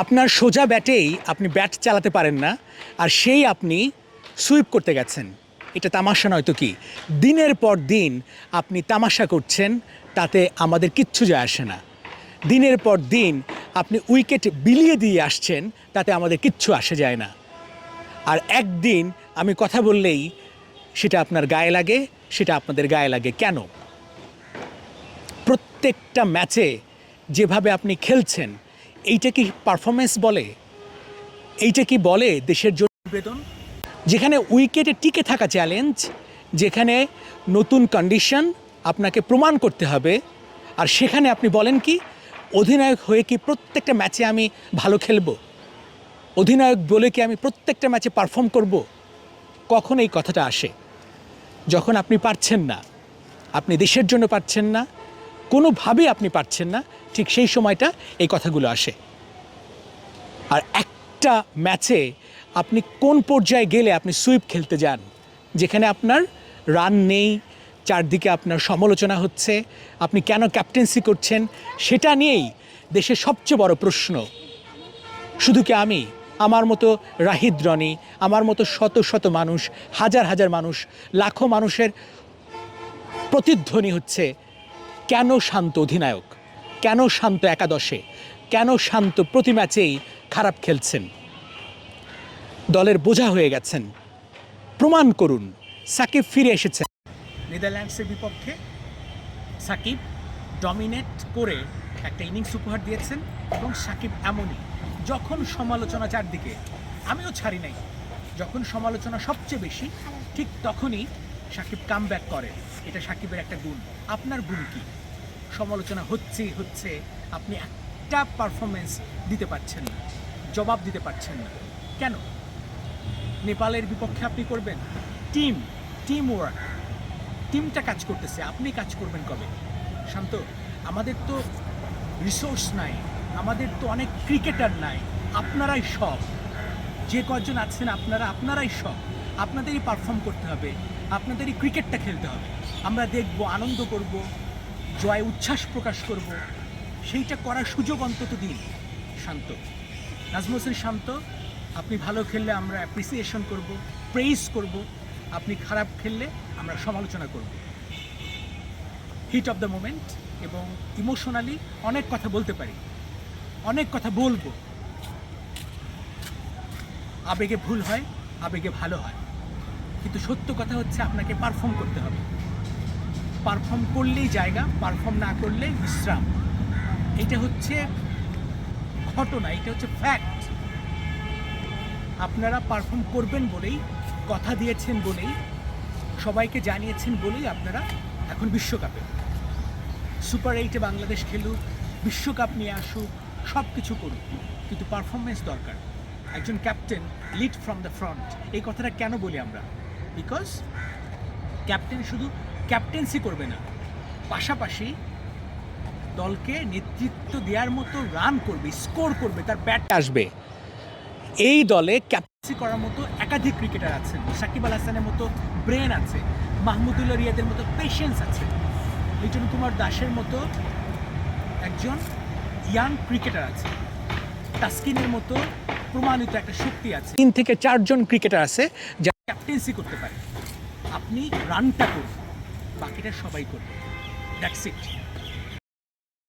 আপনার সোজা ব্যাটেই আপনি ব্যাট চালাতে পারেন না, আর সেই আপনি সুইপ করতে গেছেন। এটা তামাশা নয়তো কি? দিনের পর দিন আপনি তামাশা করছেন, তাতে আমাদের কিচ্ছু যায় আসে না। দিনের পর দিন আপনি উইকেট বিলিয়ে দিয়ে আসছেন, তাতে আমাদের কিচ্ছু আসে যায় না। আর একদিন আমি কথা বললেই সেটা আপনার গায়ে লাগে, সেটা আপনাদের গায়ে লাগে। কেন? প্রত্যেকটা ম্যাচে যেভাবে আপনি খেলছেন এইটা কি পারফরমেন্স বলে? এইটা কি বলে দেশের জন্য বেতন? যেখানে উইকেটে টিকে থাকা চ্যালেঞ্জ যেখানে নতুন কন্ডিশন আপনাকে প্রমাণ করতে হবে, আর সেখানে আপনি বলেন কি, অধিনায়ক হয়ে কি প্রত্যেকটা ম্যাচে আমি ভালো খেলব? অধিনায়ক বলে কি আমি প্রত্যেকটা ম্যাচে পারফর্ম করব? কখন এই কথাটা আসে? যখন আপনি পারছেন না, আপনি দেশের জন্য পারছেন না কোনোভাবেই আপনি পারছেন না, ঠিক সেই সময়টা এই কথাগুলো আসে। আর একটা ম্যাচে আপনি কোন পর্যায়ে গেলে আপনি সুইপ খেলতে যান, যেখানে আপনার রান নেই, চারদিকে আপনার সমালোচনা হচ্ছে, আপনি কেন ক্যাপ্টেন্সি করছেন, সেটা নিয়েই দেশের সবচেয়ে বড় প্রশ্ন। শুধু কি আমি? আমার মতো রাহিদ রনি, আমার মতো শত শত মানুষ, হাজার হাজার মানুষ, লাখো মানুষের প্রতিধ্বনি হচ্ছে কেন শান্ত অধিনায়ক? কেন শান্ত একাদশে? কেন শান্ত প্রতি ম্যাচেই খারাপ খেলছেন? দলের বোঝা হয়ে গেছেন। প্রমাণ করুন, সাকিব ফিরে এসেছেন। নেদারল্যান্ডসের বিপক্ষে সাকিব ডমিনেট করে একটা ইনিংস উপহার দিয়েছেন এবং সাকিব এমনই, যখন সমালোচনা চারদিকে, আমিও ছাড়ি নাই, যখন সমালোচনা সবচেয়ে বেশি, ঠিক তখনই সাকিব কাম ব্যাক করে। এটা সাকিবের একটা গুণ। আপনার গুণ কি? সমালোচনা হচ্ছে হচ্ছে আপনি একটা পারফরমেন্স দিতে পারছেন না, জবাব দিতে পারছেন না। কেন? নেপালের বিপক্ষে আপনি করবেন। টিম টিম ওয়ার্ক টিমটা কাজ করতেছে, আপনি কাজ করবেন কবে? শান্ত, আমাদের তো রিসোর্স নাই, আমাদের তো অনেক ক্রিকেটার নাই, আপনারাই সব। যে কজন আছেন আপনারা, আপনারাই সব। আপনাদেরই পারফর্ম করতে হবে, আপনাদেরই ক্রিকেটটা খেলতে হবে। আমরা দেখব, আনন্দ করব জয় উচ্ছ্বাস প্রকাশ করব। সেইটা করার সুযোগ অন্তত দিন। শান্ত। নাজমুল হোসেন শান্ত। আপনি ভালো খেললে আমরা অ্যাপ্রিসিয়েশন করব প্রেইজ করব। আপনি খারাপ খেললে আমরা সমালোচনা করব। হিট অফ দ্য মোমেন্ট এবং ইমোশনালি অনেক কথা বলতে পারি। অনেক কথা বলব। আবেগে ভুল হয়, আবেগে ভালো হয়। কিন্তু সত্য কথা হচ্ছে আপনাকে পারফর্ম করতে হবে। পারফর্ম করলেই জায়গা পারফর্ম না করলে বিশ্রাম। এটা হচ্ছে ঘটনা, এটা হচ্ছে ফ্যাক্ট আপনারা পারফর্ম করবেন বলেই, কথা দিয়েছেন বলেই, সবাইকে জানিয়েছেন বলেই আপনারা এখন বিশ্বকাপে। সুপার এইটে বাংলাদেশ খেলুক, বিশ্বকাপ নিয়ে আসুক সব কিছু করুক। কিন্তু পারফরমেন্স দরকার। একজন captain lead from the front এই কথাটা কেন বলি আমরা? বিকজ ক্যাপ্টেন শুধু ক্যাপ্টেন্সি করবে না। পাশাপাশি দলকে নেতৃত্ব দেওয়ার মতো রান করবে স্কোর করবে, তার ব্যাট আসবে। এই দলে ক্যাপ্টেন্সি করার মতো একাধিক ক্রিকেটার আছেন। সাকিব আল হাসানের মতো ব্রেন আছে, মাহমুদুল্লাহ রিয়াদের মতো পেশেন্স আছে। লিটন কুমার দাসের মতো একজন ইয়াং ক্রিকেটার আছে। তাস্কিনের মতো প্রমাণিত একটা শক্তি আছে। তিন থেকে চারজন ক্রিকেটার আছে যা ক্যাপ্টেন্সি করতে পারে। আপনি রানটা করুন। বাকিটা সবাই করবে। That's it